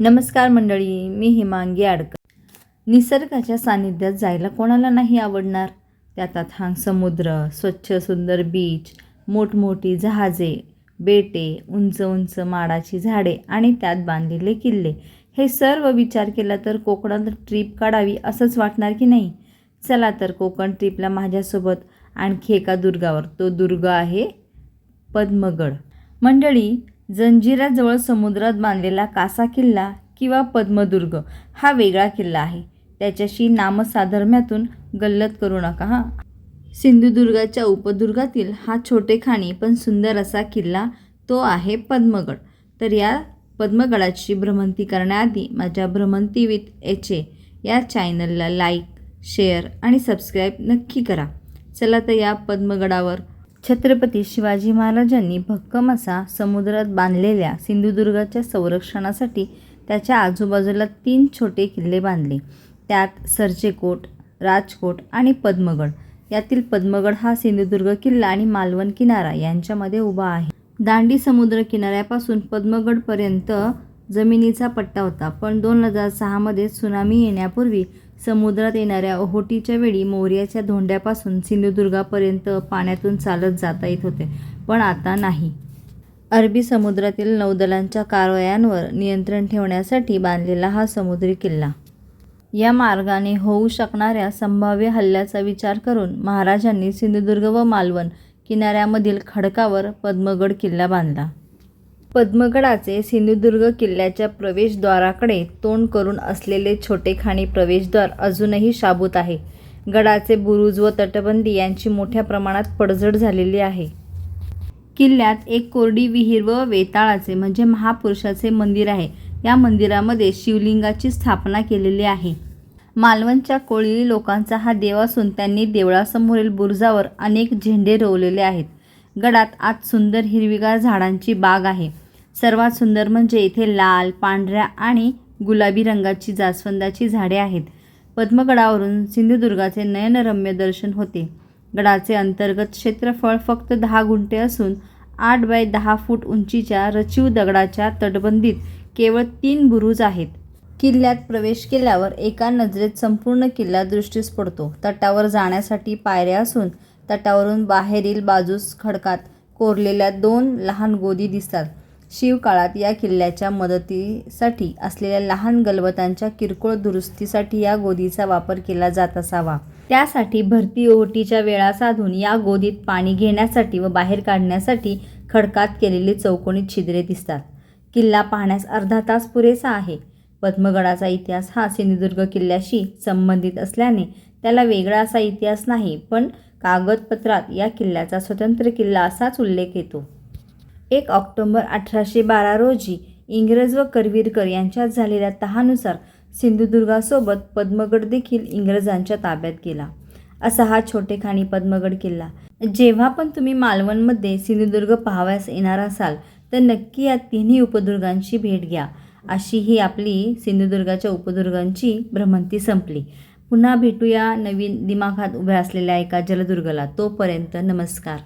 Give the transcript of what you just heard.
नमस्कार मंडळी मी हिमांगी आडकर. निसर्गाच्या सानिध्यात जायला कोणाला नाही आवडणार? त्यात थांग समुद्र स्वच्छ सुंदर बीच मोठमोठी जहाजे बेटे उंच उंच माडाची झाडे आणि त्यात बांधलेले किल्ले. हे सर्व विचार केला तर कोकणात ट्रीप काढावी असंच वाटणार की नाही? चला तर कोकण ट्रीपला माझ्यासोबत आणखी एका दुर्गावर. तो दुर्ग आहे पद्मगड. मंडळी जंजिराजवळ समुद्रात बांधलेला कासा किल्ला किंवा पद्मदुर्ग हा वेगळा किल्ला आहे. त्याच्याशी नामसाधर्म्यातून गल्लत करू नका हां. सिंधुदुर्गाच्या उपदुर्गातील हा छोटेखानी पण सुंदर असा किल्ला तो आहे पद्मगड. तर या पद्मगडाची भ्रमंती करण्याआधी माझ्या भ्रमंती विथ एच ए या चॅनलला लाईक शेअर आणि सबस्क्राईब नक्की करा. चला तर या पद्मगडावर छत्रपती शिवाजी महाराजांनी भक्कम असा समुद्रात बांधलेल्या सिंधुदुर्गाच्या संरक्षणासाठी त्याच्या आजूबाजूला तीन छोटे किल्ले बांधले. त्यात सरचेकोट राजकोट आणि पद्मगड. यातील पद्मगड हा सिंधुदुर्ग किल्ला आणि मालवण किनारा यांच्यामध्ये उभा आहे. दांडी समुद्र किनाऱ्यापासून पद्मगडपर्यंत जमिनीचा पट्टा होता पण दोन हजार सहामध्ये सुनामी येण्यापूर्वी समुद्रात येणाऱ्या ओहोटीच्या वेळी मोर्याच्या धोंड्यापासून सिंधुदुर्गापर्यंत पाण्यातून चालत जाता येत होते पण आता नाही. अरबी समुद्रातील नौदलांच्या कारवायांवर नियंत्रण ठेवण्यासाठी बांधलेला हा समुद्री किल्ला. या मार्गाने होऊ शकणाऱ्या संभाव्य हल्ल्याचा विचार करून महाराजांनी सिंधुदुर्ग व मालवण किनाऱ्यामधील खडकावर पद्मगड किल्ला बांधला. पद्मगडाचे सिंधुदुर्ग किल्ल्याच्या प्रवेशद्वाराकडे तोंड करून असलेले छोटेखानी प्रवेशद्वार अजूनही शाबूत आहे. गडाचे बुरुज व तटबंदी यांची मोठ्या प्रमाणात पडझड झालेली आहे. किल्ल्यात एक कोरडी विहीर व वेताळाचे म्हणजे महापुरुषाचे मंदिर आहे. या मंदिरामध्ये शिवलिंगाची स्थापना केलेली आहे. मालवणच्या कोळी लोकांचा हा देव असून त्यांनी देवळासमोरील बुरुजावर अनेक झेंडे रोवलेले आहेत. गडात आत सुंदर हिरवीगार झाडांची बाग आहे. सर्वात सुंदर म्हणजे इथे लाल पांढऱ्या आणि गुलाबी रंगाची जास्वंदाची झाडे आहेत. पद्मगडावरून सिंधुदुर्गाचे नयनरम्य दर्शन होते. गडाचे अंतर्गत क्षेत्रफळ फक्त दहा गुंठे असून आठ बाय दहा फूट उंचीच्या रचीव दगडाच्या तटबंदीत केवळ तीन बुरुज आहेत. किल्ल्यात प्रवेश केल्यावर एका नजरेत संपूर्ण किल्ला दृष्टीस पडतो. तटावर जाण्यासाठी पायऱ्या असून तटावरून बाहेरील बाजूस खडकात कोरलेल्या दोन लहान गोदी दिसतात. शिवकाळात या किल्ल्याच्या मदतीसाठी असलेल्या लहान गलबतांच्या किरकोळ दुरुस्तीसाठी या गोदीचा वापर केला जात असावा. त्यासाठी भरती ओहोटीच्या वेळा साधून या गोदीत पाणी घेण्यासाठी व बाहेर काढण्यासाठी खडकात केलेली चौकोनी छिद्रे दिसतात. किल्ला पाहण्यास अर्धा तास पुरेसा आहे. पद्मगडाचा इतिहास हा सिंधुदुर्ग किल्ल्याशी संबंधित असल्याने त्याला वेगळा असा इतिहास नाही पण कागदपत्रात या किल्ल्याचा स्वतंत्र किल्ला असाच उल्लेख येतो. एक ऑक्टोंबर अठराशे बारा रोजी इंग्रज व करवीरकर यांच्यात झालेल्या तहानुसार सिंधुदुर्गासोबत पद्मगड देखील इंग्रजांच्या ताब्यात गेला. असा हा छोटेखानी पद्मगड किल्ला. जेव्हा पण तुम्ही मालवणमध्ये सिंधुदुर्ग पाहावयास येणार असाल तर नक्की या तिन्ही उपदुर्गांची भेट घ्या. अशी ही आपली सिंधुदुर्गाच्या उपदुर्गांची भ्रमंती संपली. पुन्हा भेटूया नवीन दिमाखात उभ्या असलेल्या एका जलदुर्गला. तोपर्यंत नमस्कार.